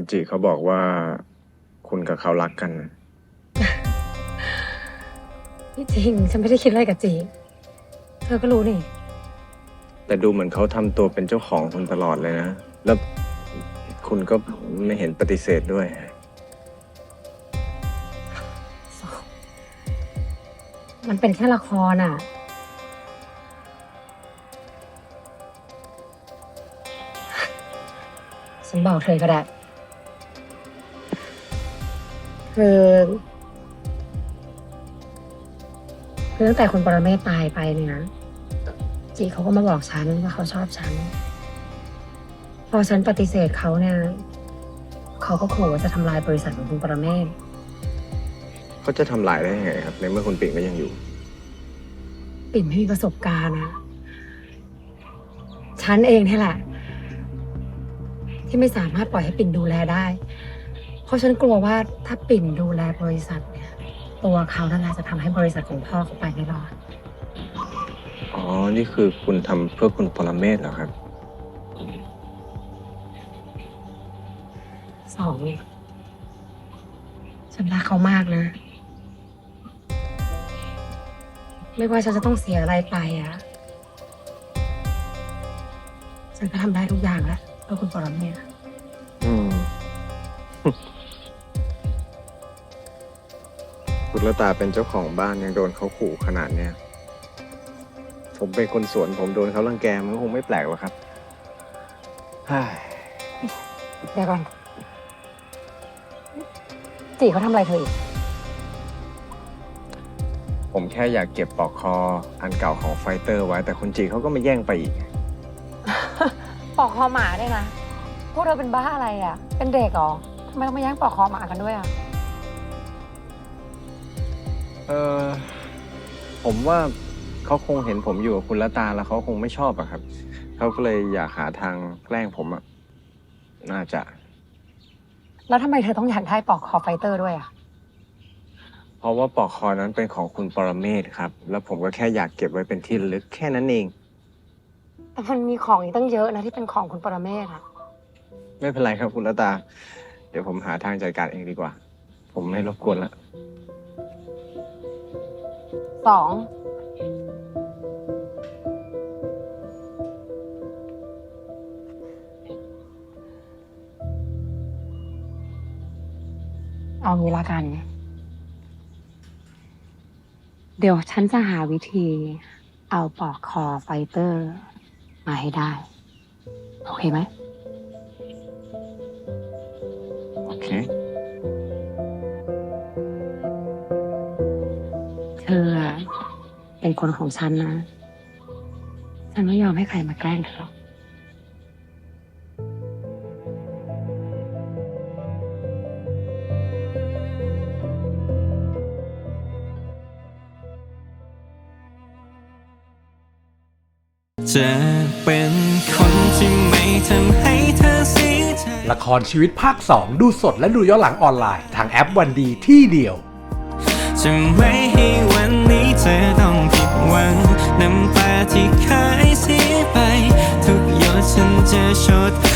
คุณจิเขาบอกว่า คุณกับเขารักกัน ไม่จริง ฉันไม่ได้คิดอะไรกับจี เธอก็รู้นี่ แต่ดูเหมือนเขาทำตัวเป็นเจ้าของคุณตลอดเลยนะ แล้วคุณก็ไม่เห็นปฏิเสธด้วย มันเป็นแค่ละครอะ ฉันบอกเธอก็ได้ คือคือตั้งแต่คุณปรเมศตายไปเนี่ยนะจีเขาก็มาบอกฉันว่าเขาชอบฉัน พอฉันปฏิเสธเขาเนี่ยเขาก็ขู่ว่าจะทำลายบริษัทของคุณปรเมศเขาจะทำลายได้ยังไงครับ ในเมื่อคุณปิ่นก็ยังอยู่ ปิ่นไม่มีประสบการณ์นะฉันเองนี่แหละ ที่ไม่สามารถปล่อยให้ปิ่นดูแลได้ เพราะฉันกลัวว่าถ้าปิ่นดูแลบริษัทเนี่ย ตัวเขานั่นแหละจะทำให้บริษัทของพ่อเขาไปไม่รอด อ๋อ นี่คือคุณทำเพื่อคุณปรเมศเหรอครับ สองฉันรักเขามากนะ ไม่ว่าฉันจะต้องเสียอะไรไปอะฉันก็ทำได้ทุกอย่างแล้วเพื่อคุณปรเมศ อืม คุณละตาเป็นเจ้าของบ้านยังโดนเขาขู่ขนาดเนี้ย ผมเป็นคนสวนผมโดนเขารังแกมันก็คงไม่แปลกหรอกครับเฮ้ยเดี๋ยวก่อนจีเขาทำอะไรเธออีก ผมแค่อยากเก็บปลอกคออันเก่าของไฟเตอร์ไว้ แต่คุณจีเขาก็มาแย่งไปอีก ปอกคอหมาเนี่ยนะพวกเธอเป็นบ้าอะไรอะ เป็นเด็กเหรอทำไมต้องมาแย่งปอกคอหมากันด้วยอะ เออผมว่าเขาคงเห็นผมอยู่กับคุณละตาแล้วเขาคงไม่ชอบอะครับ เขาก็เลยอยากหาทางแกล้งผมอะน่าจะ แล้วทำไมเธอต้องอยากได้ปอกคอไฟเตอร์ด้วยอะ เพราะว่าปลอกคอนั้นเป็นของคุณปรเมศครับ แล้วผมก็แค่อยากเก็บไว้เป็นที่ระลึกแค่นั้นเอง แต่มันมีของอีกตั้งเยอะนะที่เป็นของคุณปรเมศอะ ไม่เป็นไรครับคุณละตา เดี๋ยวผมหาทางจัดการเองดีกว่า ผมไม่รบกวนละ สองเอางี้ละกัน เดี๋ยวฉันจะหาวิธีเอาปอกคอไฟเตอร์มาให้ได้ โอเคไหม ธออะเป็นคนของฉันนะ ฉันไม่ยอมให้ใครมาแกล้งเธอหรอก จะเป็นคนที่ไม่ทำให้เธอเสียใจ ละครชีวิตภาค 2 ดูสดและดูย้อนหลังออนไลน์ ทางแอปวันดีที่เดียว จะไม่ให้วันนี้เธอต้องผิดหวัง น้ำตาที่เคยเสียไป ทุกหยดฉันจะชด